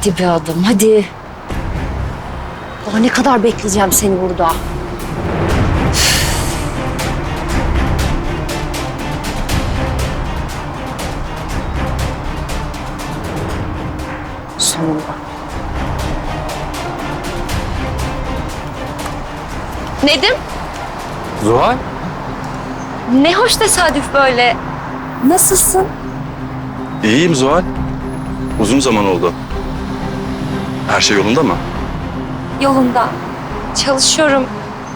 Hadi be adam hadi. Daha ne kadar bekleyeceğim seni burada? Sonunda. Nedim, Zuhal? ne hoş tesadüf böyle. Nasılsın? İyiyim Zuhal. Uzun zaman oldu. Her şey yolunda mı? Yolunda. Çalışıyorum.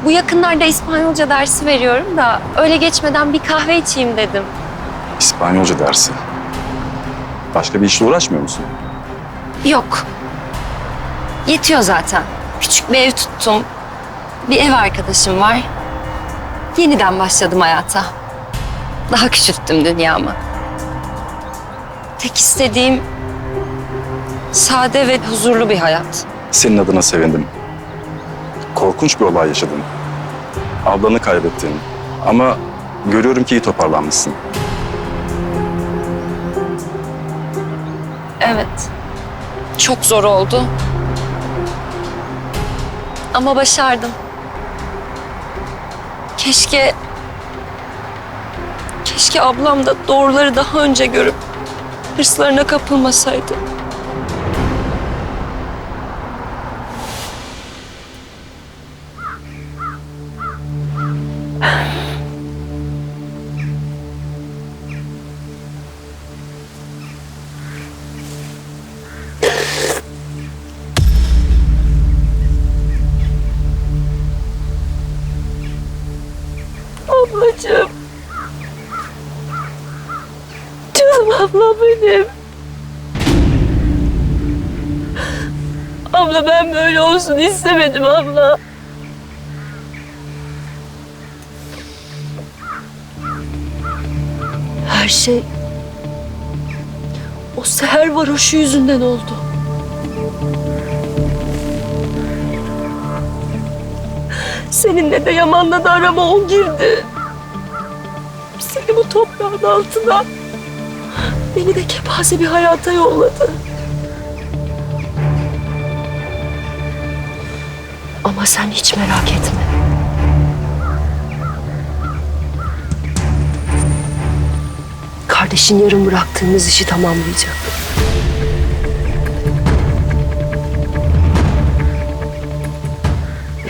Bu yakınlarda İspanyolca dersi veriyorum da öyle geçmeden bir kahve içeyim dedim. İspanyolca dersi. Başka bir işle uğraşmıyor musun? Yok. Yetiyor zaten. Küçük bir ev tuttum. Bir ev arkadaşım var. Yeniden başladım hayata. Daha küçülttüm dünyamı. Tek istediğim sade ve huzurlu bir hayat. Senin adına sevindim. Korkunç bir olay yaşadın. Ablanı kaybettin. Ama görüyorum ki iyi toparlanmışsın. Evet. Çok zor oldu. Ama başardım. Keşke... Keşke ablam da doğruları daha önce görüp hırslarına kapılmasaydı. Abla benim. Abla ben böyle olsun istemedim abla. Her şey o seher varoşu yüzünden oldu. Seninle de Yaman'la da arama o girdi. Seni bu toprağın altına, beni de kepaze bir hayata yolladı. Ama sen hiç merak etme. Kardeşin yarım bıraktığımız işi tamamlayacak.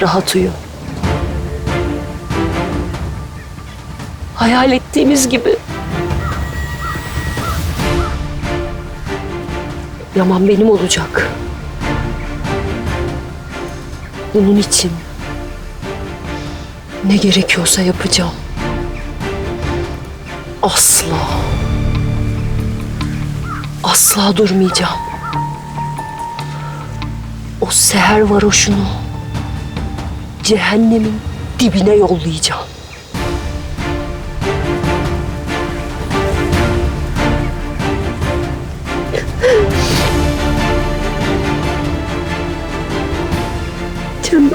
Rahat uyu. Hayal ettiğimiz gibi. Yaman benim olacak. Bunun için ne gerekiyorsa yapacağım. Asla. Asla durmayacağım. O seher varoşunu cehennemin dibine yollayacağım. Canım.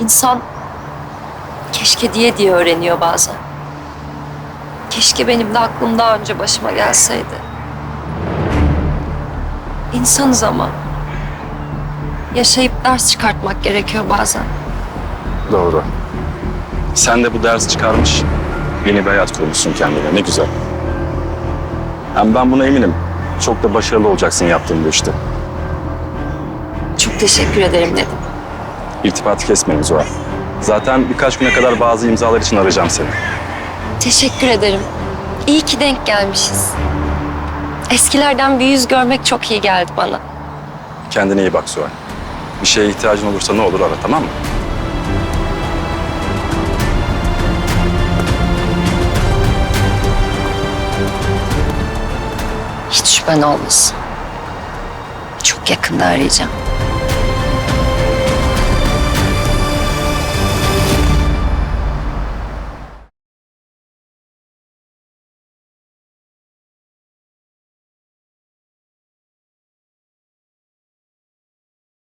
İnsan keşke diye diye öğreniyor bazen. Keşke benim de aklım daha önce başıma gelseydi. İnsanız ama. Yaşayıp ders çıkartmak gerekiyor bazen. Doğru. Sen de bu ders çıkarmış, yeni bir hayat kurmuşsun kendine. Ne güzel. Hem ben buna eminim. Çok da başarılı olacaksın yaptığın bu işte. Çok teşekkür ederim dedim. İrtibatı kesmeyin Zuhal. Zaten birkaç güne kadar bazı imzalar için arayacağım seni. Teşekkür ederim. İyi ki denk gelmişiz. Eskilerden bir yüz görmek çok iyi geldi bana. Kendine iyi bak Zuhal. Bir şeye ihtiyacın olursa ne olur ara tamam mı? Hiç şüphen olmasın. Çok yakında arayacağım.